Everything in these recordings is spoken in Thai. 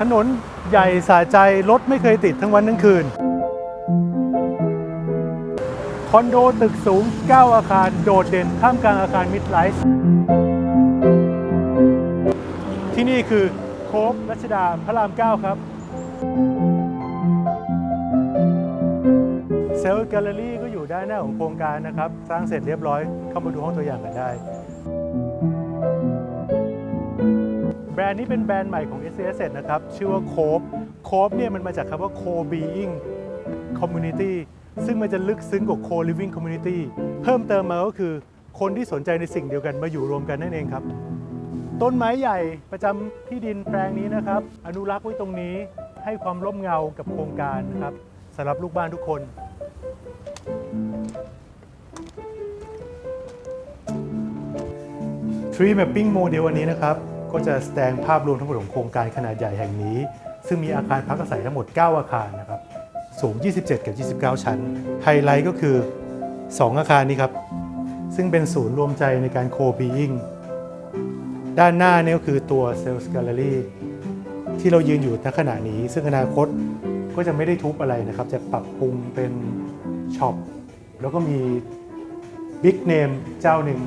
ถนนใหญ่สาใจรถไม่เคยติดทั้งวันทั้งคืน คอนโดตึกสูง 9 อาคารโดดเด่นท่ามกลางอาคารมิดไลฟ์ที่นี่คือโคบรัชดาพระราม 9 ครับเซลล์แกลเลอรี่ก็อยู่ด้านหน้าของโครงการนะครับ สร้างเสร็จเรียบร้อยเข้ามาดูห้องตัวอย่างกันได้ แบรนด์นี้เป็นแบรนด์ใหม่ของ s อ s นะครับ ชื่อว่าโคบโคบเนี่ยมันมาจากคำว่า co-being community ซึ่งมันจะลึกซึ้งกว่า co-living community เพิ่มเติมมาก็คือ คนที่สนใจในสิ่งเดียวกันมาอยู่รวมกันนั่นเองครับ ต้นไม้ใหญ่ประจำที่ดินแปลงนี้นะครับ อนุรักษ์ไว้ตรงนี้ให้ความร่มเงากับโครงการนะครับสำหรับลูกบ้านทุกคน Tree Mapping Model อันนี้นะครับ ก็จะแสดงภาพรวมทั้งหมดของโครงการขนาดใหญ่แห่งนี้ ซึ่งมีอาคารพักอาศัยทั้งหมด 9 อาคารนะครับสูง 27 กับ 29 ชั้น ไฮไลท์ก็คือ 2 อาคารนี้ครับ ซึ่งเป็นศูนย์รวมใจในการ co-being ด้านหน้าเนี่ยก็คือตัว Sales Gallery ที่เรายืนอยู่ณขณะนี้ ซึ่งอนาคตก็จะไม่ได้ทุบอะไรนะครับ จะปรับปรุงเป็นช็อปแล้วก็มีบิ๊กเนมเจ้าหนึ่ง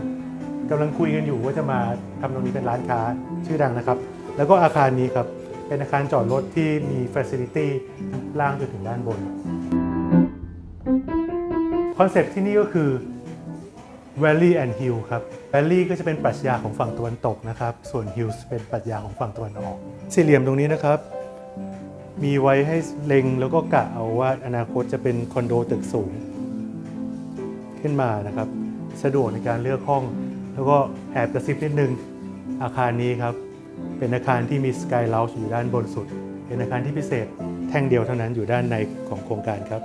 กำลังคุยกันอยู่ว่าจะมาทำตรงนี้เป็นร้านค้าชื่อดังนะครับ แล้วก็อาคารนี้ครับ เป็นอาคารจอดรถที่มี Facility ล่างจนถึงด้านบน คอนเซปต์ที่นี่ก็คือ Valley and Hill ครับ Valley ก็จะเป็นปรัชญาของฝั่งตะวันตกนะครับ ส่วน Hills เป็นปรัชญาของฝั่งตะวันออก สี่เหลี่ยมตรงนี้นะครับ มีไว้ให้เล็งแล้วก็กะเอาว่าอนาคตจะเป็นคอนโดตึกสูง ขึ้นมานะครับ สะดวกในการเลือกห้อง แล้วก็แอบกระซิบนิดนึงอาคารนี้ครับ เป็นอาคารที่มีสกายเลาอยู่ด้านบนสุด เป็นอาคารที่พิเศษแท่งเดียวเท่านั้นอยู่ด้านในของโครงการครับ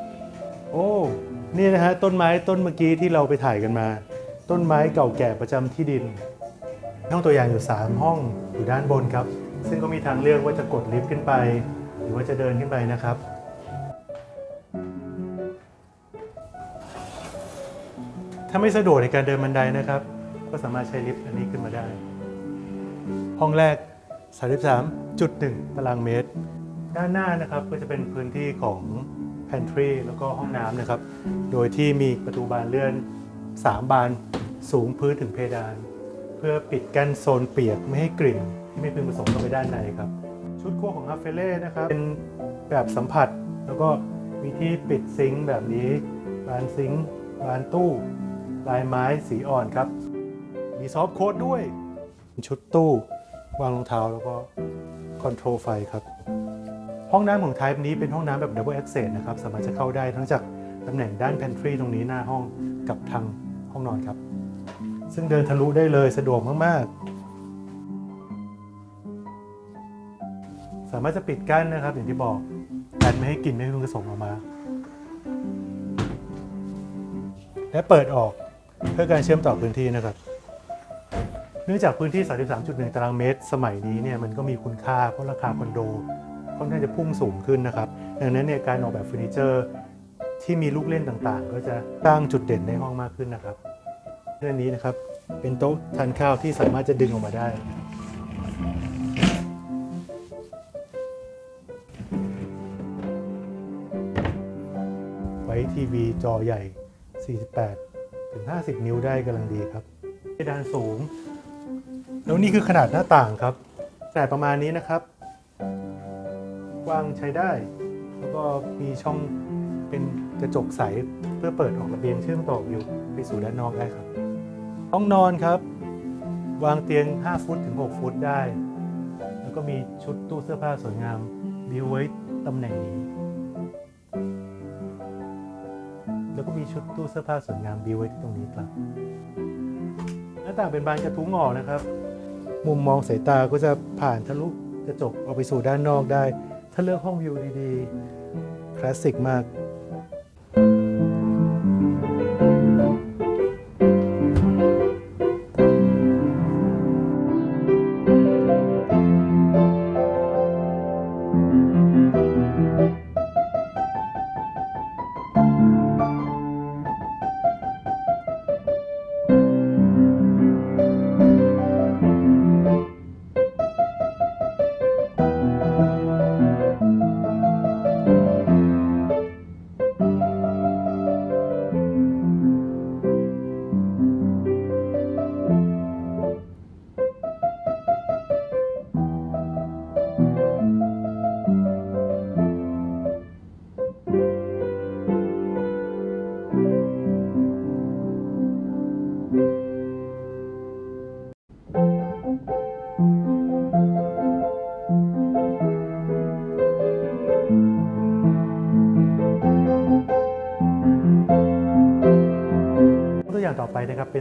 โอ้นี่นะฮะต้นไม้ต้นเมื่อกี้ที่เราไปถ่ายกันมา ต้นไม้เก่าแก่ประจำที่ดิน ห้องตัวอย่างอยู่ 3 ห้องอยู่ด้านบนครับ ซึ่งก็มีทางเลือกว่าจะกดลิฟต์ขึ้นไป หรือว่าจะเดินขึ้นไปนะครับถ้าไม่สะดวกในการเดินบันไดนะครับ ก็สามารถใช้ลิฟต์อันนี้ขึ้นมาได้ ห้องแรก 33.1 ตารางเมตร ด้านหน้านะครับก็จะเป็นพื้นที่ของ pantry แล้วก็ห้องน้ำนะครับ โดยที่มีประตูบานเลื่อน 3 บานสูงพื้นถึงเพดาน เพื่อปิดกั้นโซนเปียกไม่ให้กลิ่นที่ไม่พึงประสงค์เข้าไปด้านในครับ ชุดครัวของฮัฟเฟเล่นะครับเป็นแบบสัมผัส แล้วก็มีที่ปิดซิงค์แบบนี้บานซิงค์บานตู้ ลายไม้สีอ่อนครับ มีซอฟต์โค้ดด้วย ชุดตู้ วางรองเท้าแล้วก็คอนโทรลไฟครับ ห้องน้ำของ Type นี้เป็นห้องน้ำแบบ Double Access นะครับ สามารถจะเข้าได้ทั้งจากตำแหน่งด้าน Pantry ตรงนี้หน้าห้องกับทางห้องนอนครับ ซึ่งเดินทะลุได้เลยสะดวกมาก ๆ สามารถจะปิดกั้นนะครับ อย่างที่บอกกันไม่ให้กลิ่นไม่ให้พึงประสงค์ออกมา และเปิดออกเพื่อการเชื่อมต่อพื้นที่นะครับ เนื่องจากพื้นที่ 33.1 ตารางเมตร สมัยนี้เนี่ยมันก็มีคุณค่าเพราะราคาคอนโดค่อนข้างจะพุ่งสูงขึ้นนะครับ ดังนั้นเนี่ยการออกแบบเฟอร์นิเจอร์ที่มีลูกเล่นต่างๆ ก็จะสร้างจุดเด่นในห้องมากขึ้นนะครับเรื่องนี้นะครับเป็นโต๊ะทานข้าวที่สามารถจะดึงออกมาได้ ไว้ทีวีจอใหญ่ 48 ถึง 50 นิ้วได้กำลังดีครับเพดานสูง แล้วนี่คือขนาดหน้าต่างครับขนาดประมาณนี้นะครับ กว้างใช้ได้ แล้วก็มีช่องเป็นกระจกใสเพื่อเปิดออกระเบียงเชื่อมต่อวิวไปสู่ด้านนอกได้ครับ ห้องนอนครับ วางเตียง 5 ฟุตถึง 6 ฟุตได้ แล้วก็มีชุดตู้เสื้อผ้าสวยงามบิวไว้ตำแหน่งนี้ แล้วก็มีชุดตู้เสื้อผ้าสวยงามบิวไว้ที่ตรงนี้ครับ ต่างเป็นบานกระทุ้งออกนะครับ มุมมองสายตาก็จะผ่านทะลุกระจกออกไปสู่ด้านนอกได้ ถ้าเลือกห้องวิวดีๆ คลาสสิกมาก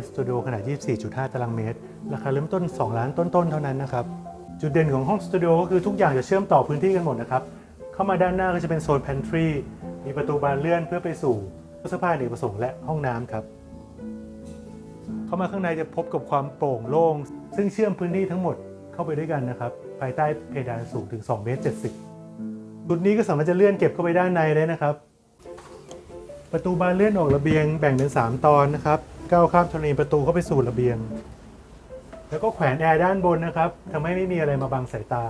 สตูดิโอขนาด 24.5 ตารางเมตร ราคาเริ่มต้น 2 ล้านต้นๆ เท่านั้นนะครับ จุดเด่นของห้องสตูดิโอก็คือทุกอย่างจะเชื่อมต่อพื้นที่กันหมดนะครับ เข้ามาด้านหน้าก็จะเป็นโซน pantry มีประตูบานเลื่อนเพื่อไปสู่ตู้เสื้อผ้าเนกประสงค์และห้องน้ำครับ เข้ามาข้างในจะพบกับความโปร่งโล่ง ซึ่งเชื่อมพื้นที่ทั้งหมดเข้าไปด้วยกันนะครับ ภายใต้เพดานสูงถึง2เมตร70จุดนี้ก็สามารถจะเลื่อนเก็บเข้าไปด้านในได้นะครับ ประตูบานเลื่อนออกระเบียงแบ่งเป็น 3 ตอนนะครับ ก้าวข้ามธรณีประตูเข้าไปสู่ระเบียง แล้วก็แขวนแอร์ด้านบนนะครับทำให้ไม่มีอะไรมาบังสายตา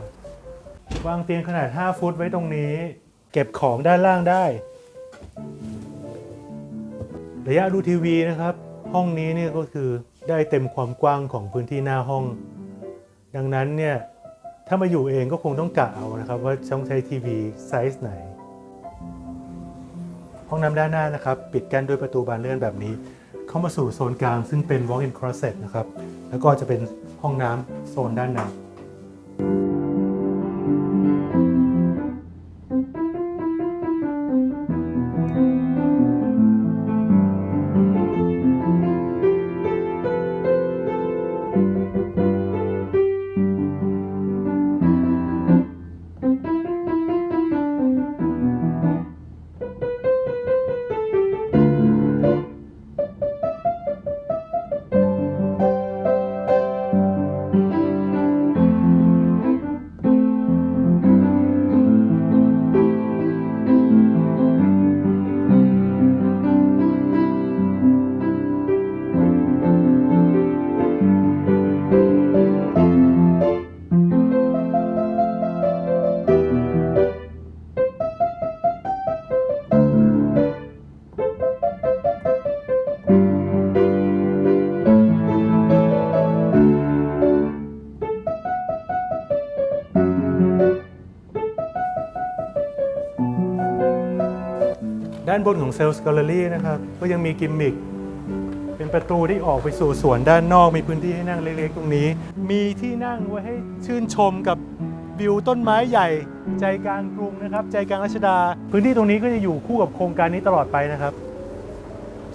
วางเตียงขนาด 5 ฟุตไว้ตรงนี้ เก็บของด้านล่างได้ ระยะดูทีวีนะครับ ห้องนี้เนี่ยก็คือได้เต็มความกว้างของพื้นที่หน้าห้อง ดังนั้นเนี่ยถ้ามาอยู่เองก็คงต้องกะเอานะครับ ว่าต้องใช้ทีวีไซส์ไหน ห้องน้ำด้านหน้านะครับ ปิดกั้นด้วยประตูบานเลื่อนแบบนี้ เข้ามาสู่โซนกลางซึ่งเป็น walk-in closet นะครับ แล้วก็จะเป็นห้องน้ำโซนด้านในานบนของเซลล์สกลเลอรี่นะครับ ก็ยังมีกิมมิคเป็นประตูที่ออกไปสู่สวนด้านนอก มีพื้นที่ให้นั่งเล็กๆตรงนี้ มีที่นั่งไว้ให้ชื่นชมกับวิวต้นไม้ใหญ่ใจกลางกรุงนะครับ ใจกลางรัชดา พื้นที่ตรงนี้ก็จะอยู่คู่กับโครงการนี้ตลอดไปนะครับ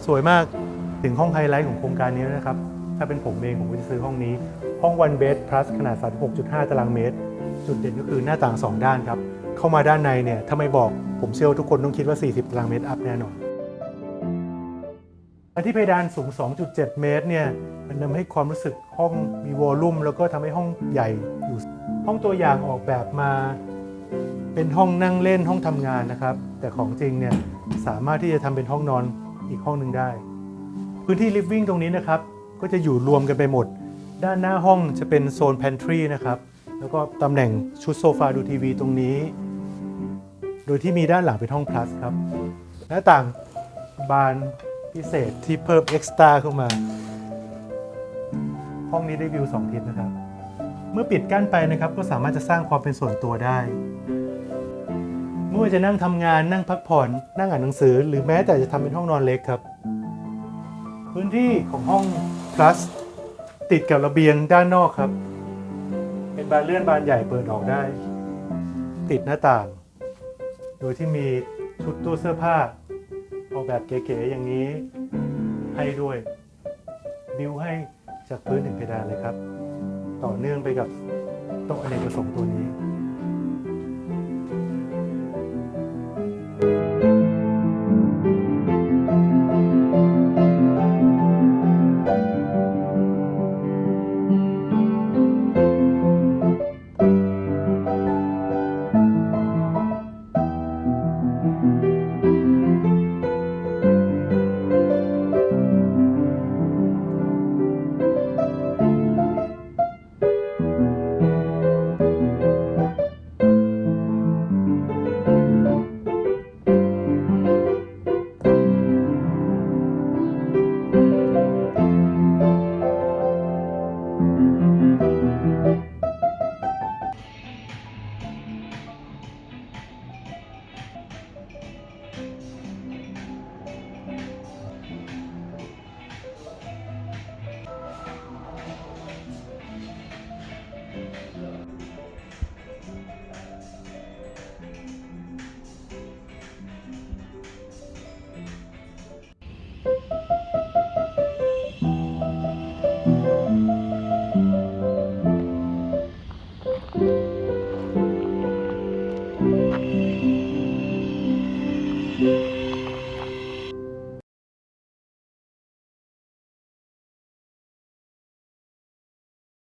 สวยมากถึงห้องไฮไลท์ของโครงการนี้นะครับ ถ้าเป็นผมเองผมก็จะซื้อห้องนี้ ห้อง one bed plus ขนาด 36.5 ตารางเมตร จุดเด่นก็คือหน้าต่าง 2 ด้านครับ เข้ามาด้านในเนี่ยถ้าไม่บอกผมเชื่อทุกคนต้องคิดว่า 40ตารางเมตรอัพแน่นอนอันที่เพดานสูง 2.7 เมตรเนี่ยมันทำให้ความรู้สึกห้องมีวอลลุ่มแล้วก็ทำให้ห้องใหญ่อยู่ ห้องตัวอย่างออกแบบมาเป็นห้องนั่งเล่นห้องทำงานนะครับ แต่ของจริงเนี่ยสามารถที่จะทำเป็นห้องนอนอีกห้องหนึ่งได้ พื้นที่ living ตรงนี้นะครับ ก็จะอยู่รวมกันไปหมด ด้านหน้าห้องจะเป็นโซน pantry นะครับ แล้วก็ตำแหน่งชุดโซฟาดูทีวีตรงนี้ โดยที่มีด้านหลังเป็นห้อง plus ครับ หน้าต่างบานพิเศษที่เพิ่ม extra เข้ามา ห้องนี้ได้วิว2ทิศนะครับ เมื่อปิดกั้นไปนะครับก็สามารถจะสร้างความเป็นส่วนตัวได้ไม่ว่าจะนั่งทำงานนั่งพักผ่อนนั่งอ่านหนังสือ หรือแม้แต่จะทำเป็นห้องนอนเล็กครับ พื้นที่ของห้อง plus ติดกับระเบียงด้านนอกครับ บานเลื่อนบานใหญ่เปิดออกได้ ติดหน้าต่าง โดยที่มีชุดตู้เสื้อผ้า ออกแบบเก๋ๆอย่างนี้ให้ด้วย บิวให้จากพื้นถึงเพดานเลยครับ ต่อเนื่องไปกับโต๊ะอเนกประสงค์ตัวนี้